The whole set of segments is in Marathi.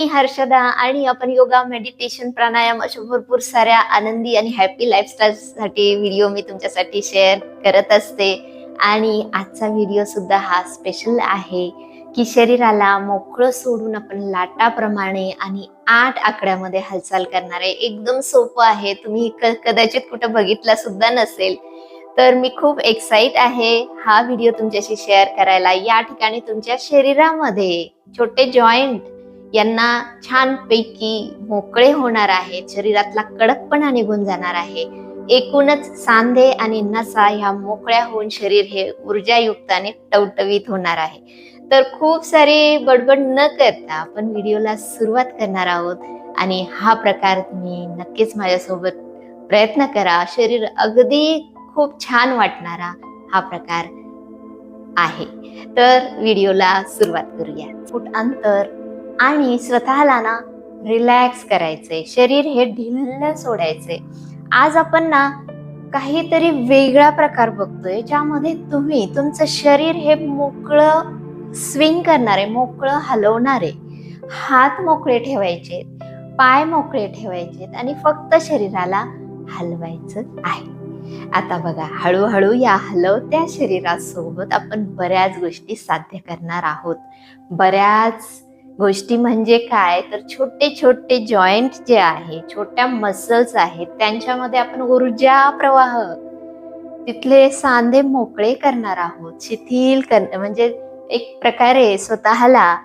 मी हर्षदा आणि आपण योगा मेडिटेशन प्राणायाम अशा भरपूर साऱ्या आनंदी आणि हॅपी लाईफस्टाईल साठी व्हिडिओ मी तुमच्यासाठी शेअर करत असते. आणि आजचा व्हिडिओ सुद्धा हा स्पेशल आहे की शरीराला मोकळं सोडून आपण लाटाप्रमाणे आणि आठ आकड्यामध्ये हालचाल करणारे एकदम सोपं आहे. तुम्ही कदाचित कुठं बघितला सुद्धा नसेल. तर मी खूप एक्साइट आहे हा व्हिडिओ तुमच्याशी शेअर करायला. या ठिकाणी तुमच्या शरीरामध्ये छोटे जॉईंट यांना छानपैकी मोकळे होणार आहे शरीरातला कडकपणा निघून जाणार आहे. एकूणच सांधे आणि नसा ह्या मोकळ्या होऊन शरीर हे ऊर्जायुक्त आणि टवटवीत होणार आहे. तर खूप सारे बडबड न करता आपण व्हिडिओला सुरुवात करणार आहोत आणि हा प्रकार तुम्ही नक्कीच माझ्यासोबत प्रयत्न करा. शरीर अगदी खूप छान वाटणारा हा प्रकार आहे. तर व्हिडिओला सुरुवात करूया. फूट अंतर. आणि स्वतःला ना रिलॅक्स करायचंय. शरीर हे ढिल्ल सोडायचंय. आज आपण ना काहीतरी वेगळा प्रकार बघतोय ज्यामध्ये तुम्ही तुमचं शरीर हे मोकळं स्विंग करणारे मोकळं हलवणारे हात मोकळे ठेवायचे पाय मोकळे ठेवायचे आणि फक्त शरीराला हलवायचं आहे. आता बघा हळूहळू या हलवत्या शरीरासोबत आपण बऱ्याच गोष्टी साध्य करणार आहोत. बऱ्याच गोष्टी म्हणजे काय? तर छोटे छोटे जॉईंट जे आहे छोट्या मसल्स आहेत त्यांच्यामध्ये आपण ऊर्जा प्रवाह तिथले सांधे मोकळे करणार आहोत शिथिल कर म्हणजे एक प्रकारे स्वतःला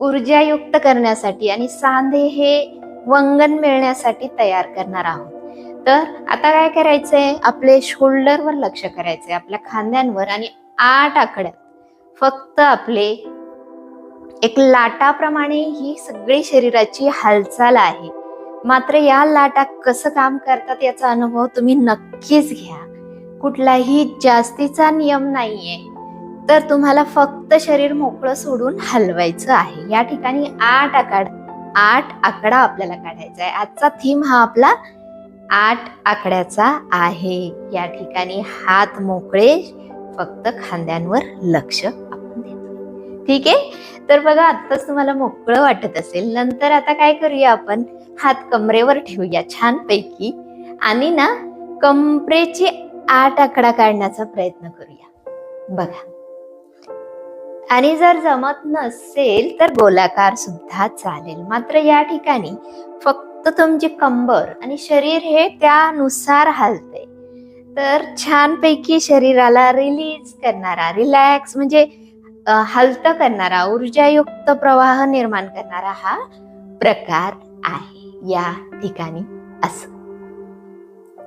ऊर्जायुक्त करण्यासाठी आणि सांधे हे वंगण मिळण्यासाठी तयार करणार आहोत. तर आता काय करायचंय? आपले शोल्डरवर लक्ष करायचंय आपल्या खांद्यांवर आणि आठ आकड्यात फक्त आपले एक लाटाप्रमाणे ही सगळी शरीराची हालचाल आहे. मात्र या लाटा कसं काम करतात याचा अनुभव तुम्ही नक्कीच घ्या. कुठलाही जास्तीचा नियम नाहीये. तर तुम्हाला फक्त शरीर मोकळं सोडून हलवायचं आहे. या ठिकाणी आठ आकाड आठ आकडा आपल्याला काढायचा आहे. आजचा थीम हा आपला आठ आकड्याचा आहे. या ठिकाणी हात मोकळे फक्त खांद्यांवर लक्ष ठीक आहे? तर बघा आत्ताच तुम्हाला मोकळं वाटत असेल. नंतर आता काय करूया आपण? हात कमरेवर ठेवूया छान पैकी आणि ना कमरेचे आठ आकडा काढण्याचा प्रयत्न करूया. बघा. आणि जर जमत नसेल तर गोलाकार सुद्धा चालेल. मात्र या ठिकाणी फक्त तुमची कंबर आणि शरीर हे त्यानुसार हलते तर छानपैकी शरीराला रिलीज करणारा रिलॅक्स म्हणजे हलतं करणारा ऊर्जायुक्त प्रवाह निर्माण करणारा हा प्रकार आहे. या ठिकाणी असं.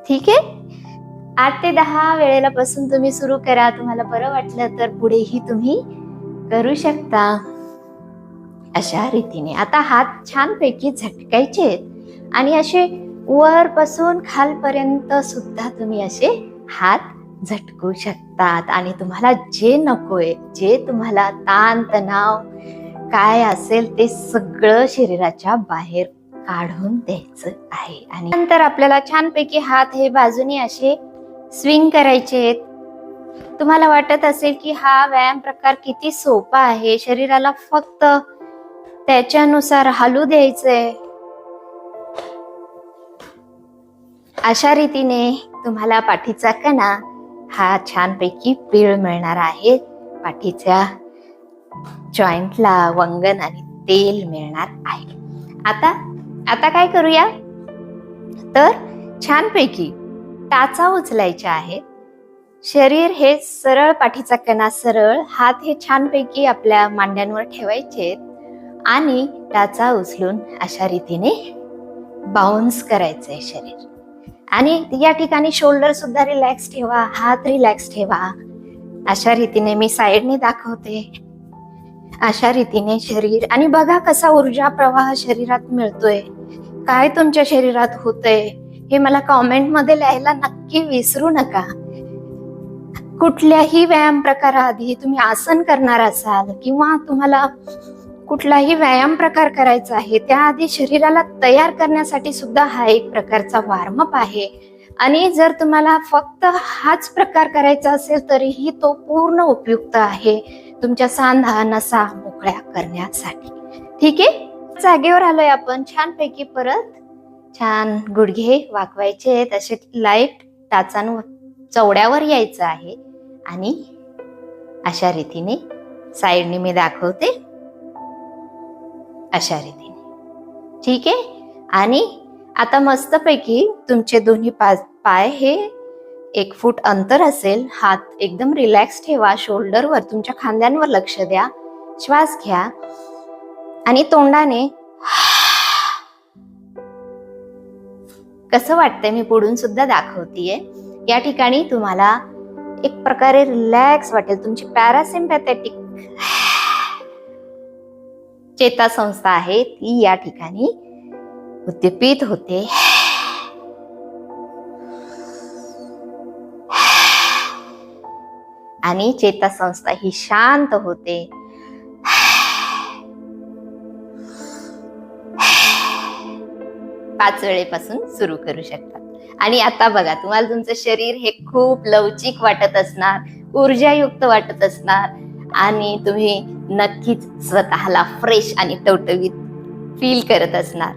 ठीक आहे? आठ ते दहा वेळेला पासून तुम्ही सुरू करा. तुम्हाला बरं वाटलं तर पुढेही तुम्ही करू शकता. अशा रीतीने. आता हात छानपैकी झटकायचे आहेत. आणि असे वरपासून खालपर्यंत सुद्धा तुम्ही असे हात झटकू शकतात. आणि तुम्हाला जे नकोय जे तुम्हाला ताण तणाव काय असेल ते सगळं शरीराच्या बाहेर काढून द्यायचं आहे. आणि नंतर आपल्याला छानपैकी हात हे बाजूने असे स्विंग करायचे आहेत. तुम्हाला वाटत असेल की हा व्यायाम प्रकार किती सोपा आहे. शरीराला फक्त त्याच्यानुसार हलू द्यायचंय. अशा रीतीने तुम्हाला पाठीचा कणा हा छानपैकी पीळ मिळणार आहे. पाठीच्या जॉईंटला वंगण आणि तेल मिळणार आहे. आता आता काय करूया? तर छानपैकी टाचा उचलायच्या आहेत शरीर हे सरळ पाठीचा कणा सरळ हात हे छानपैकी आपल्या मांड्यांवर ठेवायचे आणि टाचा उचलून अशा रीतीने बाउन्स करायचंय शरीर. आणि या ठिकाणी शोल्डर सुद्धा रिलॅक्स ठेवा हात रिलॅक्स ठेवा. अशा रीतीने मी साईडने दाखवते. अशा रीतीने शरीर आणि बघा कसा ऊर्जा प्रवाह शरीरात मिळतोय. काय तुमच्या शरीरात होतंय हे मला कॉमेंटमध्ये लिहायला नक्की विसरू नका. कुठल्याही व्यायाम प्रकाराआधी तुम्ही आसन करणार असाल किंवा तुम्हाला कुठलाही व्यायाम प्रकार करायचा आहे त्याआधी शरीराला तयार करण्यासाठी सुद्धा हा एक प्रकारचा वॉर्मअप आहे. आणि जर तुम्हाला फक्त हाच प्रकार करायचा असेल तरीही तो पूर्ण उपयुक्त आहे तुमच्या सांधा नसा मोकळ्या करण्यासाठी. ठीक आहे? जागेवर आलोय आपण. छानपैकी परत छान गुडघे वाकवायचे आहेत. असे लाइट टाचान चवड्यावर यायचं आहे. आणि अशा रीतीने साईडने मी दाखवते. अशा रीतीने. ठीक आहे? आणि आता मस्तपैकी तुमचे दोन्ही पा पाय हे एक फूट अंतर असेल. हात एकदम रिलॅक्स ठेवा. शोल्डरवर तुमच्या खांद्यांवर लक्ष द्या. श्वास घ्या. आणि तोंडाने कसं वाटतंय मी पुढून सुद्धा दाखवतीये. या ठिकाणी तुम्हाला एक प्रकारे रिलॅक्स वाटेल. तुमची पॅरासिम्पॅथेटिक चेतासंस्था आहे ती या ठिकाणी उद्दीपित होते. आणि चेतासंस्था ही शांत होते. पाच वेळेपासून सुरू करू शकतात. आणि आता बघा तुम्हाला तुमचं शरीर हे खूप लवचिक वाटत असणार ऊर्जायुक्त वाटत असणार. आणि तुम्ही नक्कीच स्वतःला फ्रेश आणि टवटवीत फील करत असणार.